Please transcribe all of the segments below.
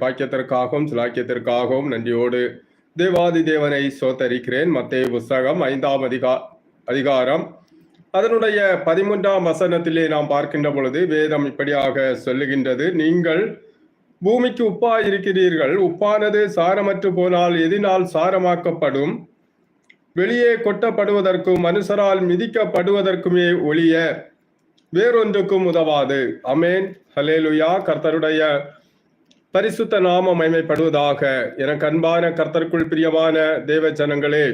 பாக்கியத்திற்காகவும் சிலாக்கியத்திற்காகவும் நன்றியோடு தேவாதி தேவனை சோத்தரிக்கிறேன். மத்திய புஸ்தகம் ஐந்தாம் அதிகா அதிகாரம். அதனுடைய பதிமூன்றாம் வசனத்திலே நாம் பார்க்கின்ற பொழுது வேதம் இப்படியாக சொல்லுகின்றது. நீங்கள் பூமிக்கு உப்பா இருக்கிறீர்கள் உப்பானது சாரமற்று போனால் எதினால் சாரமாக்கப்படும். வெளியே கொட்டப்படுவதற்கும் மனுஷரால் மிதிக்கப்படுவதற்குமே ஒழிய வேறொன்றுக்கும் உதவாது. அமேன் ஹலேலுயா கர்த்தருடைய பரிசுத்த நாம மைமைப்படுவதாக எனக்கு அன்பான கர்த்தருக்குள் பிரியமான தேவ ஜனங்களே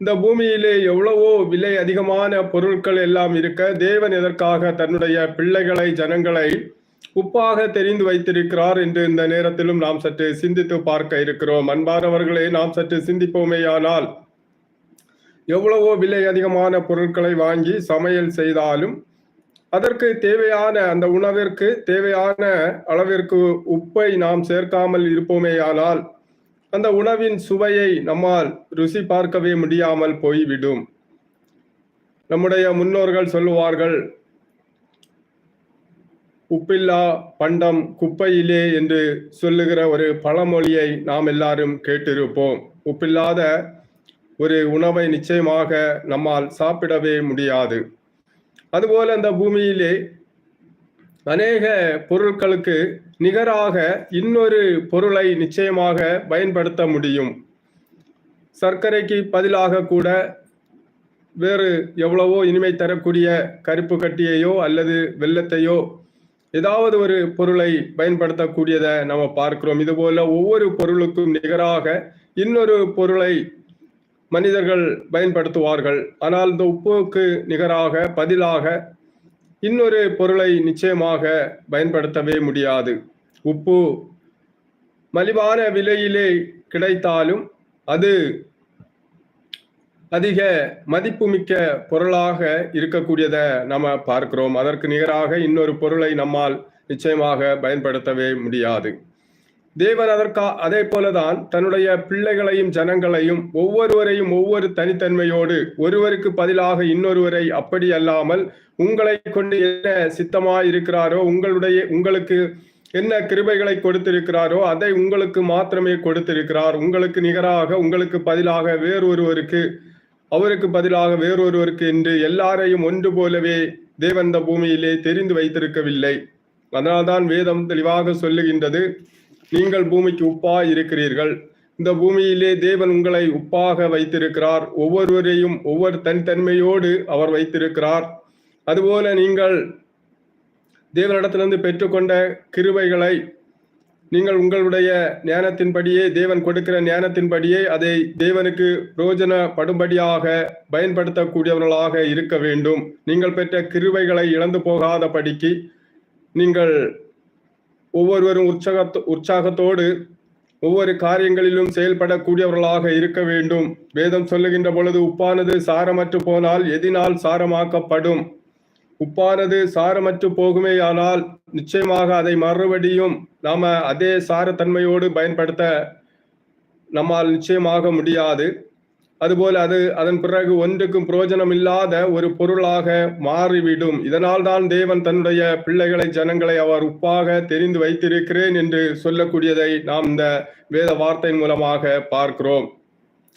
இந்த பூமியிலே எவ்வளவோ விலை அதிகமான பொருட்கள் எல்லாம் இருக்க தேவன் எதற்காக தன்னுடைய பிள்ளைகளை ஜனங்களை உப்பாக தெரிந்து வைத்திருக்கிறார் என்று இந்த நேரத்திலும் நாம் சற்று சிந்தித்து பார்க்க இருக்கிறோம். அன்பானவர்களே நாம் சற்று சிந்திப்போமேயானால் எவ்வளவோ விலை அதிகமான பொருட்களை வாங்கி சமையல் செய்தாலும் அதற்கு தேவையான அந்த உணவிற்கு தேவையான அளவிற்கு உப்பை நாம் சேர்க்காமல் இருப்போமேயானால் அந்த உணவின் சுவையை நம்மால் ருசி பார்க்கவே முடியாமல் போய்விடும். நம்முடைய முன்னோர்கள் சொல்லுவார்கள் உப்பில்லா பண்டம் குப்பையிலே என்று சொல்லுகிற ஒரு பழமொழியை நாம் எல்லாரும் கேட்டிருப்போம். உப்பில்லாத ஒரு உணவை நிச்சயமாக நம்மால் சாப்பிடவே முடியாது. அதுபோல அந்த பூமியிலே அநேக பொருட்களுக்கு நிகராக இன்னொரு பொருளை நிச்சயமாக பயன்படுத்த முடியும். சர்க்கரைக்கு பதிலாக கூட வேறு எவ்வளவோ இனிமை தரக்கூடிய கருப்பு கட்டியையோ அல்லது வெள்ளத்தையோ ஏதாவது ஒரு பொருளை பயன்படுத்தக்கூடியதை நம்ம பார்க்கிறோம். இதுபோல ஒவ்வொரு பொருளுக்கும் நிகராக இன்னொரு பொருளை மனிதர்கள் பயன்படுத்துவார்கள். ஆனால் இந்த உப்புக்கு நிகராக பதிலாக இன்னொரு பொருளை நிச்சயமாக பயன்படுத்தவே முடியாது. உப்பு மலிவான விலையிலே கிடைத்தாலும் அது அதிக மதிப்புமிக்க பொருளாக இருக்கக்கூடியதை நம்ம பார்க்கிறோம். அதற்கு நிகராக இன்னொரு பொருளை நம்மால் நிச்சயமாக பயன்படுத்தவே முடியாது. தேவர் அதற்கா அதே போலதான் தன்னுடைய பிள்ளைகளையும் ஜனங்களையும் ஒவ்வொருவரையும் ஒவ்வொரு தனித்தன்மையோடு ஒருவருக்கு பதிலாக இன்னொருவரை அப்படி அல்லாமல் உங்களை கொண்டு என்ன சித்தமாய் இருக்கிறாரோ உங்களுடைய உங்களுக்கு என்ன கிருபைகளை கொடுத்திருக்கிறாரோ அதை உங்களுக்கு மாத்திரமே கொடுத்திருக்கிறார். உங்களுக்கு நிகராக உங்களுக்கு பதிலாக வேறொருவருக்கு அவருக்கு பதிலாக வேறொருவருக்கு என்று எல்லாரையும் ஒன்று போலவே தேவந்த பூமியிலே தெரிந்து வைத்திருக்கவில்லை. அதனால்தான் வேதம் தெளிவாக சொல்லுகின்றது. நீங்கள் பூமிக்கு உப்பா இருக்கிறீர்கள். இந்த பூமியிலே தேவன் உங்களை உப்பாக வைத்திருக்கிறார். ஒவ்வொருவரையும் ஒவ்வொரு தனித்தன்மையோடு அவர் வைத்திருக்கிறார். அதுபோல நீங்கள் தேவனிடத்திலிருந்து பெற்றுக்கொண்ட கிருபைகளை நீங்கள் உங்களுடைய ஞானத்தின்படியே தேவன் கொடுக்கிற ஞானத்தின்படியே அதை தேவனுக்கு பிரோஜனப்படும்படியாக பயன்படுத்தக்கூடியவர்களாக இருக்க வேண்டும். நீங்கள் பெற்ற கிருவைகளை இழந்து போகாத படிக்கு நீங்கள் ஒவ்வொருவரும் உற்சாகத்தோ உற்சாகத்தோடு ஒவ்வொரு காரியங்களிலும் செயல்படக்கூடியவர்களாக இருக்க வேண்டும். வேதம் சொல்லுகின்ற பொழுது உப்பானது சாரமற்று போனால் எதினால் சாரமாக்கப்படும். உப்பானது சாரமற்று போகுமேயானால் நிச்சயமாக அதை மறுபடியும் நாம அதே சாரத்தன்மையோடு பயன்படுத்த நம்மால் நிச்சயமாக முடியாது. அதுபோல அது அதன் பிறகு ஒன்றுக்கும் பிரயோஜனம் இல்லாத ஒரு பொருளாக மாறிவிடும். இதனால் தான் தேவன் தன்னுடைய பிள்ளைகளை ஜனங்களை அவர் உப்பாக தெரிந்து வைத்திருக்கிறேன் என்று சொல்லக்கூடியதை நாம் இந்த வேத வார்த்தை மூலமாக பார்க்கிறோம்.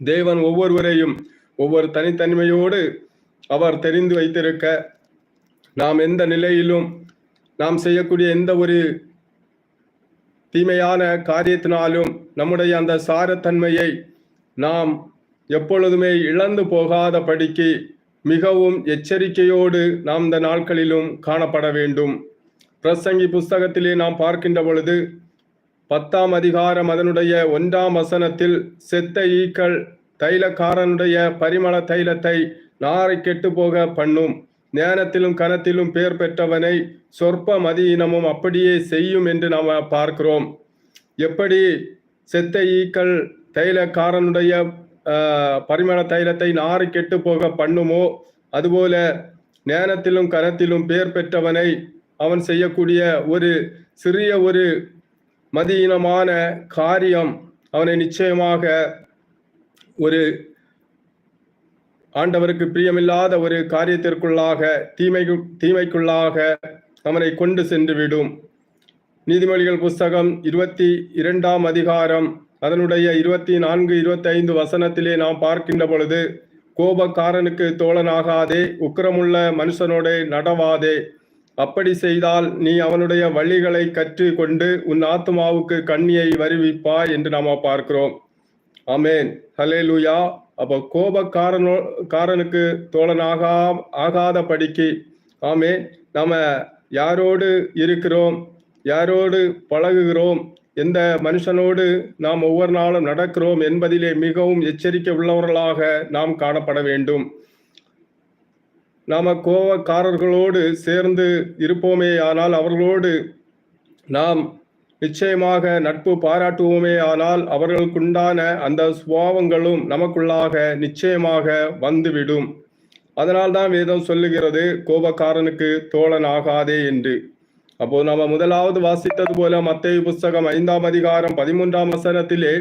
தேவன் ஒவ்வொருவரையும் ஒவ்வொரு தனித்தன்மையோடு அவர் தெரிந்து வைத்திருக்க நாம் எந்த நிலையிலும் நாம் செய்யக்கூடிய எந்த ஒரு தீமையான காரியத்தினாலும் நம்முடைய அந்த சாரத்தன்மையை நாம் எப்பொழுதுமே இழந்து போகாத படிக்கு மிகவும் எச்சரிக்கையோடு நாம் இந்த நாட்களிலும் காணப்பட வேண்டும். பிரசங்கி புஸ்தகத்திலே நாம் பார்க்கின்ற பொழுது பத்தாம் அதிகாரம் அதனுடைய ஒன்றாம் வசனத்தில் செத்த ஈக்கள் தைலக்காரனுடைய பரிமள தைலத்தை நாரை கெட்டு போக பண்ணும். ஞானத்திலும் கனத்திலும் பெயர் பெற்றவனை சொற்ப மதியினமும் அப்படியே செய்யும் என்று நாம் பார்க்கிறோம். எப்படி செத்த ஈக்கள் தைலக்காரனுடைய பரிமள தைலத்தை நாறு கெட்டு போக பண்ணுமோ? அதுபோல ஞானத்திலும் கரத்திலும் பெயர் பெற்றவனை அவன் செய்யக்கூடிய ஒரு சிறிய ஒரு மதியினமான காரியம் அவனை நிச்சயமாக ஒரு ஆண்டவருக்கு பிரியமில்லாத ஒரு காரியத்திற்குள்ளாக தீமை தீமைக்குள்ளாக அவனை கொண்டு சென்று விடும் நீதிமொழிகள் புஸ்தகம் இருபத்தி இரண்டாம் அதிகாரம் அதனுடைய இருபத்தி நான்கு இருபத்தைந்து வசனத்திலே நாம் பார்க்கின்ற பொழுது கோபக்காரனுக்கு தோழனாகாதே உக்கிரமுள்ள மனுஷனோட நடவாதே. அப்படி செய்தால் நீ அவனுடைய வழிகளை கற்று கொண்டு உன் ஆத்மாவுக்கு கண்ணியை வருவிப்பாய் என்று நாம பார்க்கிறோம். ஆமேன். ஹலே லூயா அப்போ கோபக்காரனோ காரனுக்கு தோழனாக ஆகாத படிக்கு ஆமேன். நாம யாரோடு இருக்கிறோம்? யாரோடு பழகுகிறோம்? எந்த மனுஷனோடு நாம் ஒவ்வொரு நாளும் நடக்கிறோம் என்பதிலே மிகவும் எச்சரிக்கை உள்ளவர்களாக நாம் காணப்பட வேண்டும். நாம கோபக்காரர்களோடு சேர்ந்து இருப்போமே ஆனால் அவர்களோடு நாம் நிச்சயமாக நட்பு பாராட்டுவோமே ஆனால் அவர்களுக்குண்டான அந்த சுபாவங்களும் நமக்குள்ளாக நிச்சயமாக வந்துவிடும். அதனால்தான் வேதம் சொல்லுகிறது கோபக்காரனுக்கு தோழன் ஆகாதே என்று. அப்போ நாம முதலாவது வாசித்தது போல மத்திய புஸ்தகம் ஐந்தாம் அதிகாரம் பதிமூன்றாம் வசனத்திலே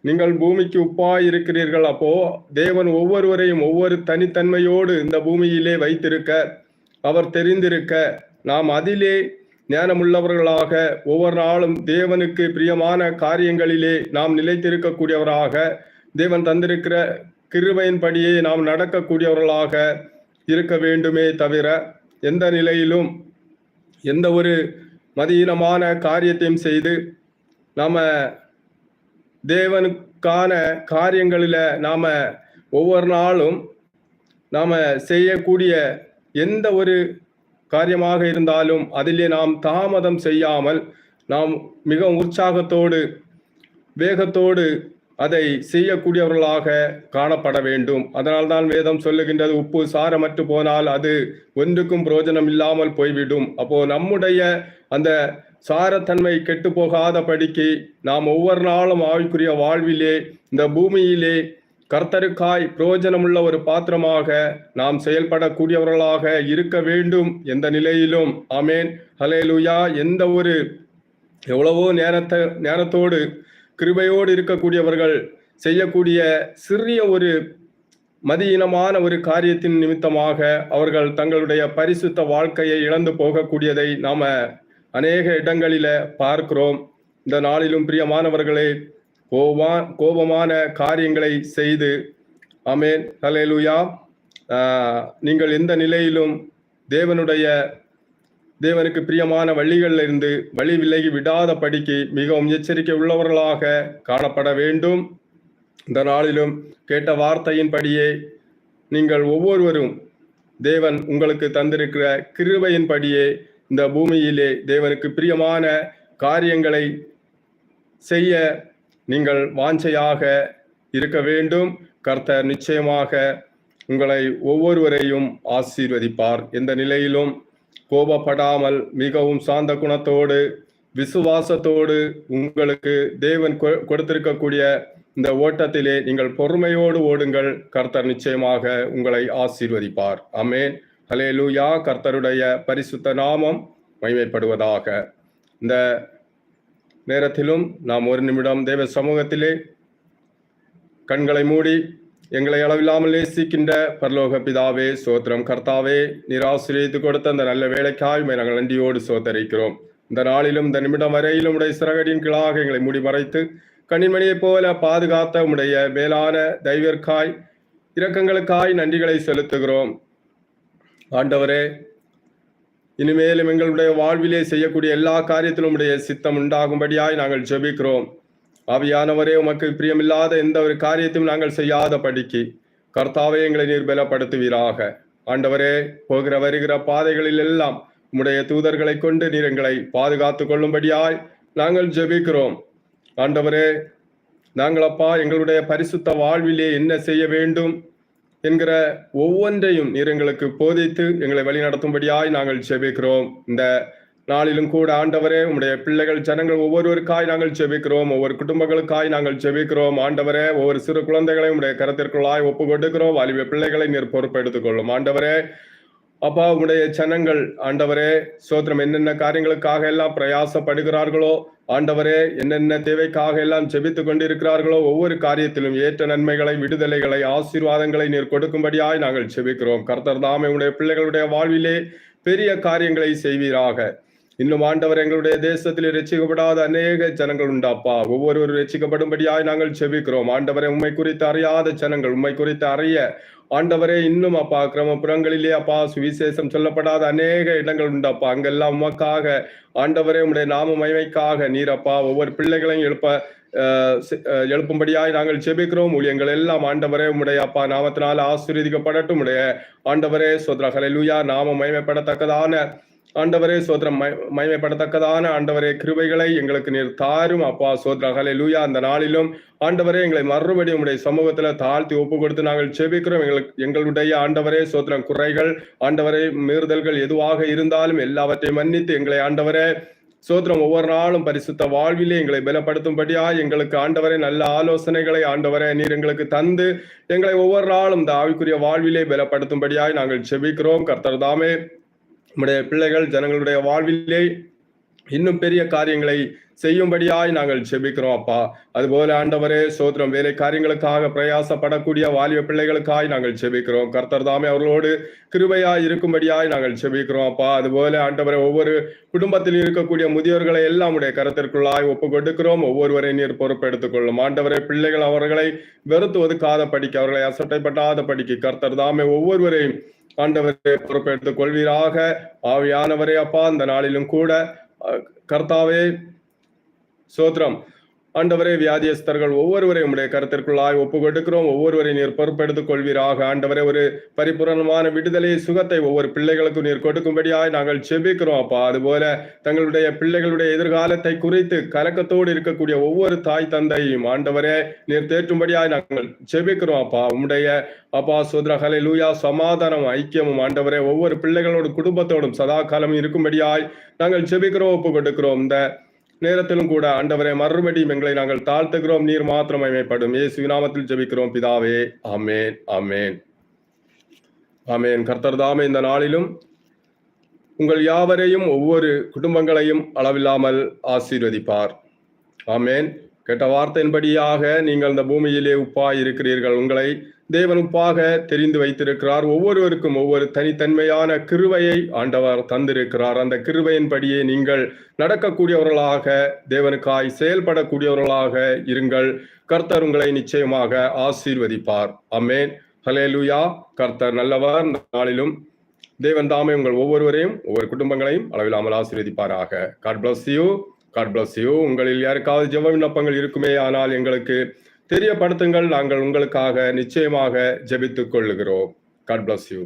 நீங்கள் பூமிக்கு உப்பாய் இருக்கிறீர்கள் அப்போ தேவன் ஒவ்வொருவரையும் ஒவ்வொரு தனித்தன்மையோடு இந்த பூமியிலே வைத்திருக்க அவர் தெரிந்திருக்க நாம் அதிலே ஞானமுள்ளவர்களாக ஒவ்வொரு நாளும் தேவனுக்கு பிரியமான காரியங்களிலே நாம் நிலைத்திருக்கக்கூடியவராக தேவன் தந்திருக்கிற கிருபையின்படியே நாம் நடக்கக்கூடியவர்களாக இருக்க வேண்டுமே தவிர எந்த நிலையிலும் எந்த ஒரு மதியீனமான காரியத்தையும் செய்து நாம தேவனுக்கான காரியங்களில் நாம ஒவ்வொரு நாளும் நாம செய்யக்கூடிய எந்த ஒரு காரியமாக இருந்தாலும் அதிலே நாம் தாமதம் செய்யாமல் நாம் மிகவும் உற்சாகத்தோடு வேகத்தோடு அதை செய்யக்கூடியவர்களாக காணப்பட வேண்டும். அதனால்தான் வேதம் சொல்லுகின்றது உப்பு சாரமற்று போனால் அது ஒன்றுக்கும் பிரயோஜனம் இல்லாமல் போய்விடும். அப்போ நம்முடைய அந்த சாரத்தன்மை கெட்டு போகாத படிக்கு நாம் ஒவ்வொரு நாளும் ஆவிக்குரிய வாழ்விலே இந்த பூமியிலே கர்த்தருக்காய் பிரயோஜனமுள்ள ஒரு பாத்திரமாக நாம் செயல்படக்கூடியவர்களாக இருக்க வேண்டும் எந்த நிலையிலும் ஆமேன். ஹலேலுயா எந்த ஒரு எவ்வளவோ நேரத்தை நேரத்தோடு கிருபையோடு இருக்கக்கூடியவர்கள் செய்யக்கூடிய சிறிய ஒரு மதியினமான ஒரு காரியத்தின் நிமித்தமாக அவர்கள் தங்களுடைய பரிசுத்த வாழ்க்கையை இழந்து போகக்கூடியதை நாம அநேக இடங்களில பார்க்கிறோம். இந்த நாளிலும் பிரியமானவர்களே கோபா கோபமான காரியங்களை செய்து அமேன் ஹலேலுயா நீங்கள் எந்த நிலையிலும் தேவனுடைய தேவனுக்கு பிரியமான வழிகளில் இருந்து வழி விலகி விடாத படிக்கு மிகவும் எச்சரிக்கை உள்ளவர்களாக காணப்பட வேண்டும். இந்த நாளிலும் கேட்ட வார்த்தையின்படியே நீங்கள் ஒவ்வொருவரும் தேவன் உங்களுக்கு தந்திருக்கிற கிருபையின்படியே இந்த பூமியிலே தேவனுக்கு பிரியமான காரியங்களை செய்ய நீங்கள் வாஞ்சையாக இருக்க வேண்டும். கர்த்தர் நிச்சயமாக உங்களை ஒவ்வொருவரையும் ஆசீர்வதிப்பார். எந்த நிலையிலும் கோபப்படாமல் மிகவும் சாந்த குணத்தோடு விசுவாசத்தோடு உங்களுக்கு தேவன் கொடுத்திருக்கக்கூடிய இந்த ஓட்டத்திலே நீங்கள் பொறுமையோடு ஓடுங்கள். கர்த்தர் நிச்சயமாக உங்களை ஆசீர்வதிப்பார். அமேன் ஹலே லூயா கர்த்தருடைய பரிசுத்த நாமம் மைமைப்படுவதாக இந்த நேரத்திலும் நாம் ஒரு நிமிடம் தேவ சமூகத்திலே கண்களை மூடி எங்களை அளவில்லாமல் நேசிக்கின்ற பரலோக பிதாவே சோத்திரம் கர்த்தாவே நிராசிரியத்து கொடுத்த அந்த நல்ல வேலைக்காய் நாங்கள் நன்றியோடு சோத்தரிக்கிறோம். இந்த நாளிலும் இந்த நிமிடம் வரையிலும் உடைய சிறகடியின் கீழாக எங்களை மூடி மறைத்து கண்ணின்மணியைப் போல பாதுகாத்த உடைய மேலான தெய்வர்க்காய் இரக்கங்களுக்காய் நன்றிகளை செலுத்துகிறோம். ஆண்டவரே இனிமேலும் எங்களுடைய வாழ்விலே செய்யக்கூடிய எல்லா காரியத்திலும் உடைய சித்தம் உண்டாகும்படியாய் நாங்கள் ஜெபிக்கிறோம். ஆவியானவரே உமக்கு பிரியமில்லாத எந்த ஒரு காரியத்தையும் நாங்கள் செய்யாத படிக்கு கர்த்தாவே எங்களை நிர்பலப்படுத்துவீராக ஆண்டவரே போகிற வருகிற பாதைகளில் எல்லாம் உம்முடைய தூதர்களை கொண்டு நீர் எங்களை பாதுகாத்து கொள்ளும்படியாய் நாங்கள் ஜெபிக்கிறோம். ஆண்டவரே நாங்கள் அப்பா எங்களுடைய பரிசுத்த வாழ்விலே என்ன செய்ய வேண்டும் என்கிற ஒவ்வொன்றையும் நீர் எங்களுக்கு போதித்து எங்களை வழி நடத்தும்படியாய் நாங்கள் ஜெபிக்கிறோம். இந்த நாளிலும் கூட ஆண்டவரே உடைய பிள்ளைகள் ஜனங்கள் ஒவ்வொருவருக்காய் நாங்கள் செபிக்கிறோம் ஒவ்வொரு குடும்பங்களுக்காய் நாங்கள் செபிக்கிறோம் ஆண்டவரே ஒவ்வொரு சிறு குழந்தைகளையும் உடைய கருத்திற்குள்ளாய் ஒப்பு கொடுக்கிறோம் வாலிப பிள்ளைகளை நீர் பொறுப்பெடுத்துக் கொள்ளும் ஆண்டவரே அப்பா உடைய ஜனங்கள் ஆண்டவரே சோத்திரம் என்னென்ன காரியங்களுக்காக எல்லாம் பிரயாசப்படுகிறார்களோ ஆண்டவரே என்னென்ன தேவைக்காக எல்லாம் ஜெபித்து கொண்டிருக்கிறார்களோ ஒவ்வொரு காரியத்திலும் ஏற்ற நன்மைகளை விடுதலைகளை ஆசீர்வாதங்களை நீர் கொடுக்கும்படியாய் நாங்கள் செபிக்கிறோம் கர்த்தர் தாமே உடைய பிள்ளைகளுடைய வாழ்விலே பெரிய காரியங்களை செய்வீராக. இன்னும் ஆண்டவர் எங்களுடைய தேசத்தில் ரட்சிக்கப்படாத அநேக ஜனங்கள் உண்டாப்பா ஒவ்வொருவரும் ரட்சிக்கப்படும்படியாய் நாங்கள் செபிக்கிறோம். ஆண்டவரை உண்மை குறித்து அறியாத ஜனங்கள் உண்மை குறித்து அறிய ஆண்டவரே இன்னும் அப்பா கிரமப்புறங்களிலே அப்பா சுவிசேஷம் சொல்லப்படாத அநேக இடங்கள் உண்டாப்பா அங்கெல்லாம் உமக்காக ஆண்டவரே உடைய நாம மைமைக்காக நீரப்பா ஒவ்வொரு பிள்ளைகளையும் எழுப்ப எழுப்பும்படியாய் நாங்கள் செபிக்கிறோம். ஊழியங்கள் எல்லாம் ஆண்டவரே உடைய அப்பா நாமத்தினால் ஆசீர்வதிக்கப்படட்டும். உடைய ஆண்டவரே சோத்ரா. ஹalleluya. நாம மைமைப்படத்தக்கதான ஆண்டவரே சோதரம் ம- ஆண்டவரே கிருபைகளை எங்களுக்கு நீர் தாரும் அப்பா சோத்ரா லூயா அந்த நாளிலும் ஆண்டவரே எங்களை மறுபடியும் உடைய சமூகத்துல தாழ்த்தி ஒப்பு கொடுத்து நாங்கள் செபிக்கிறோம். எங்களுக்கு எங்களுடைய ஆண்டவரே சோதரம் குறைகள் ஆண்டவரே மீறுதல்கள் எதுவாக இருந்தாலும் எல்லாவற்றையும் மன்னித்து எங்களை ஆண்டவரே சோத்திரம் ஒவ்வொரு நாளும் பரிசுத்த வாழ்விலே எங்களை பலப்படுத்தும்படியா எங்களுக்கு ஆண்டவரே நல்ல ஆலோசனைகளை ஆண்டவரே நீர் எங்களுக்கு தந்து எங்களை ஒவ்வொரு நாளும் இந்த ஆவிக்குரிய வாழ்விலே பலப்படுத்தும்படியாய் நாங்கள் செபிக்கிறோம். கர்த்தர் தாமே நம்முடைய பிள்ளைகள் ஜனங்களுடைய வாழ்விலே இன்னும் பெரிய காரியங்களை செய்யும்படியாய் நாங்கள் செபிக்கிறோம் அப்பா. அதுபோல ஆண்டவரே சோத்திரம் வேலை காரியங்களுக்காக பிரயாசப்படக்கூடிய வாலிப பிள்ளைகளுக்காய் நாங்கள் செபிக்கிறோம் கர்த்தர் தாமே அவர்களோடு கிருபையாய் இருக்கும்படியாய் நாங்கள் செபிக்கிறோம் அப்பா. அதுபோல ஆண்டவரே ஒவ்வொரு குடும்பத்தில் இருக்கக்கூடிய முதியோர்களை எல்லாம் உடைய கருத்திற்குள்ளாய் ஒப்பு கொடுக்கிறோம் ஒவ்வொருவரை நீர் பொறுப்பெடுத்துக் கொள்ளும் ஆண்டவரே பிள்ளைகள் அவர்களை வெறுத்து ஒதுக்காத படிக்க அவர்களை அசட்டைப்பட்டாத படிக்க கர்த்தர் தாமே ஒவ்வொருவரையும் ஆண்டவரே பொறுப்பெடுத்துக் கொள்வீராக. ஆவியானவரே அப்பா அந்த நாளிலும் கூட அஹ், கர்த்தாவே சோத்ரம் ஆண்டவரே வியாதியஸ்தர்கள் ஒவ்வொருவரையும் உடைய கருத்திற்குள்ளாய் ஒப்பு கொடுக்கிறோம் ஒவ்வொருவரை நீர் பொறுப்பெடுத்துக் கொள்வீராக ஆண்டவரே ஒரு பரிபூரணமான விடுதலை சுகத்தை ஒவ்வொரு பிள்ளைகளுக்கும் நீர் கொடுக்கும்படியாய் நாங்கள் செபிக்கிறோம் அப்பா. அதுபோல தங்களுடைய பிள்ளைகளுடைய எதிர்காலத்தை குறித்து கலக்கத்தோடு இருக்கக்கூடிய ஒவ்வொரு தாய் தந்தையும் ஆண்டவரே நீர் தேற்றும்படியாய் நாங்கள் செபிக்கிறோம் அப்பா. உம்முடைய அப்பா சுத்ரகலை லூயா சமாதானம் ஐக்கியமும் ஆண்டவரே ஒவ்வொரு பிள்ளைகளோட குடும்பத்தோடும் சதா காலம் இருக்கும்படியாய் நாங்கள் செபிக்கிறோம் ஒப்பு கொடுக்கிறோம் இந்த நேரத்திலும் கூட ஆண்டவரே மறுபடியும் எங்களை நாங்கள் தாழ்த்துகிறோம். நீர் மாத்திரம் அமைப்படும் இயேசு நாமத்தில் ஜெபிக்கிறோம். பிதாவே அமேன் அமேன் அமேன் கர்த்தர் தாமே இந்த நாளிலும் உங்கள் யாவரையும் ஒவ்வொரு குடும்பங்களையும் அளவில்லாமல் ஆசீர்வதிப்பார். ஆமேன். கேட்ட வார்த்தையின்படியாக நீங்கள் இந்த பூமியிலே உப்பாய் இருக்கிறீர்கள் உங்களை தேவனுப்பாக தெரிந்து வைத்திருக்கிறார். ஒவ்வொருவருக்கும் ஒவ்வொரு தனித்தன்மையான கிருவையை ஆண்டவர் தந்திருக்கிறார். அந்த கிருவையின்படியே நீங்கள் நடக்கக்கூடியவர்களாக தேவனுக்காய் செயல்படக்கூடியவர்களாக இருங்கள். கர்த்தர் உங்களை நிச்சயமாக ஆசீர்வதிப்பார். அமேன் ஹலேலுயா கர்த்தர் நல்லவர் நாளிலும் தேவன் தாமே உங்கள் ஒவ்வொருவரையும் ஒவ்வொரு குடும்பங்களையும் அளவில்லாமல் ஆசீர்வதிப்பாராக. God bless you God bless you உங்களில் யாருக்காவது ஜெவ விண்ணப்பங்கள் இருக்குமே ஆனால் எங்களுக்கு தெரியப்படுத்துங்கள். நாங்கள் உங்களுக்காக நிச்சயமாக ஜெபித்துக் கொள்ளுகிறோம். God bless you